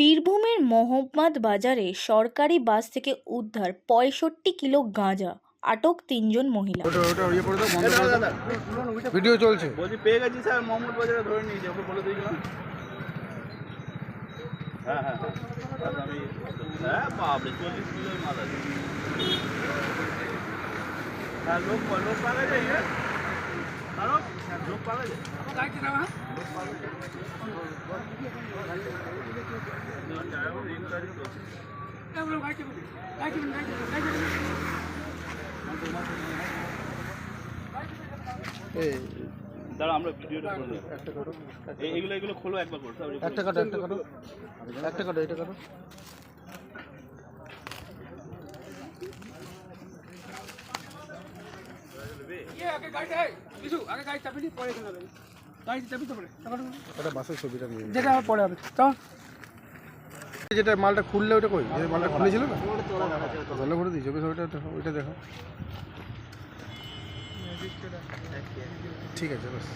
বীরভূমের মোহাম্মদ বাজারে সরকারি বাস থেকে উদ্ধার পঁয়ষট্টি কিলো গাঁজা আটক তিনজন মহিলা। ভিডিও চলছে। বলছি পেয়ে গেছি স্যার মোহাম্মদ বাজারে ধরে নিয়েছি ওকে বলে দিয়েছিলাম হ্যাঁ? হ্যাঁ হ্যাঁ হ্যাঁ। বাপরে চল্লিশ কিলোর মাল আছে। হ্যাঁ লোক লোক পাওয়া যায় লোক পাওয়া যায় লোক পাওয়া যায়? দাঁড়া আমরা ভিডিওটা করে একটা কাটো এইগুলো এগুলো খোলো একবার একটা কাটো একটা কাটো। একটা কাটো এটা কাটো। যেটা পরে হবে। চল। যেটা মালটা খুললে ওটা কই? যে মালটা খুলেছিল না? জলে ভরে দিয়েছে ওকে ওইটা ওইটা দেখো। ঠিক আছে